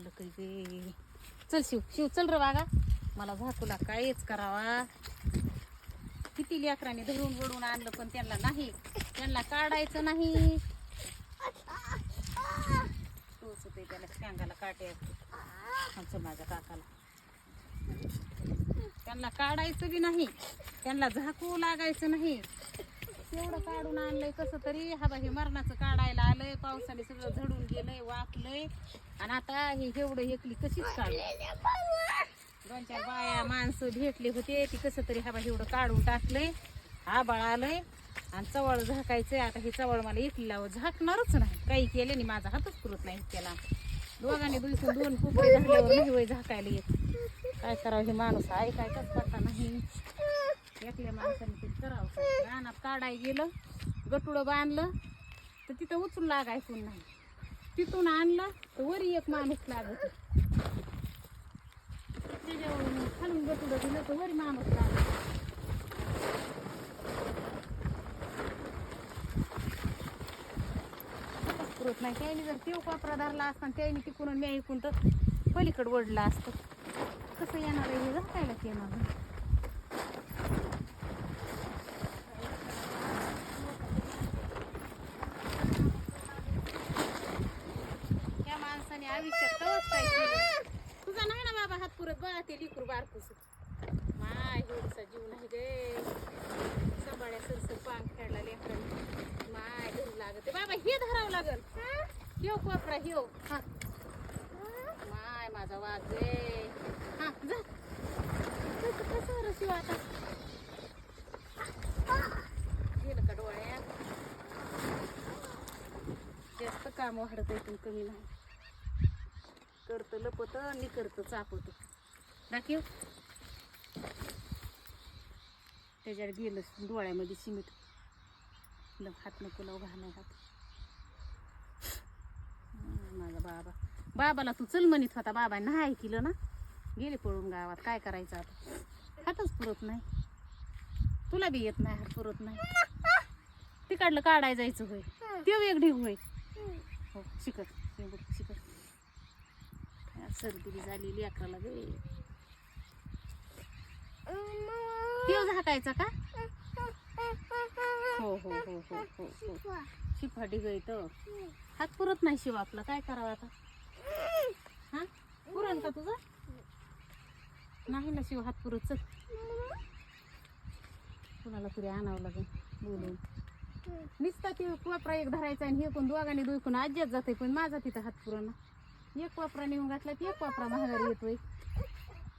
आलं काही चल शिव शिव चल र बागा मला झाकूला काहीच करावा. किती लेकरांनी धरून वडून आणलं पण त्यांना नाही. त्यांना काढायचं नाही. तोच होते त्याला शांगाला काटे आमचं माझ्या काकाला. त्यांना काढायचं बी नाही. त्यांना झाकू लागायचं नाही. एवढं काढून आणलंय. कसं तरी हा बा हे मरणाचं काढायला आलंय. पावसाने सगळं झडून गेलंय वाकलंय. आणि आता हे एवढं एकली कशीच काढलं दोन चार बाया माणसं भेटले होते. ती कसं तरी हा बा एवढं काढून टाकलंय. आबाळ आलंय. आणि चवळ झाकायचंय. आता हे चवळ मला एकली लावं झाकणारच नाही. काही केले नाही. माझा हातच पुरत नाही त्याला. दोघांनी दुसरून दोन कुकडे झाल्यावर नाही वय झाकायला येत. काय करावं हे माणूस आहे काय कस पत्ता नाही. एकल्या माणसाने ते करावं. रानात काढाय गेलं गटुडं बांधलं तर तिथं उचलून लागायचं नाही. तिथून आणलं तर वरी एक माणूस लागत त्याच्यावरून खालून गटुडं दिलं तर वरी माणूस लागत नाही. त्याने जर तेव कोपरा धरला असता त्याने तिकडून मी ऐकून तर पलीकडे ओढला असतं. कसं येणार आहे हे झाकायलाच येणार नाही. त्या माणसाने आयुष्यात कवच काय केलं? तुझा नाही ना बाबा हात पुरत बघा ते लिकूर बारकूस माय एवढसा जीव नाही गे. सांभाळ्या सरसर पान खेळला लेकरांनी माय धरू लागत आहे. बाबा हे धरावं लागल. ह्यो कोपरा ह्यो हा. माय माझा वाघ गे हा जा. कसं कसं रे आता? गेलं का डोळ्यात? जास्त काम वाढत आहे पण कमी नाही. करतं लपत आणि करतं चापत दाखव. त्याच्यावर गेलं डोळ्यामध्ये सिमेंट. ल हात नको लाव घालाय हात. माझा बाबा. बाबाला तू चल म्हणत होता बाबा नाही ऐकलं ना. गेले पळून गावात काय करायचं आता? हातच पुरत नाही. तुला बी येत नाही हात पुरत नाही. तिकडलं काढाय जायचं होय. ते वेगळी होय. हो शिकत शिकत. सर्दी झालेली अकराला गे तेव झाकायचा का? हो हो हो हो हो हो. शिफा हात पुरत नाही शिव आपला. काय करावं आता? हा? पुरण का तुझं? नाही ना शिव हात पुरत. चल. कुणाला तरी आणावं लागेल. बोलून. नुसता ते वापरा एक धरायचा आणि हे कोण दोघांनी दुखून आज्यात जाते पण माझा तिथं हात पुरण एक वापरा नेऊन घातला की एक वापरा महागारी येतोय.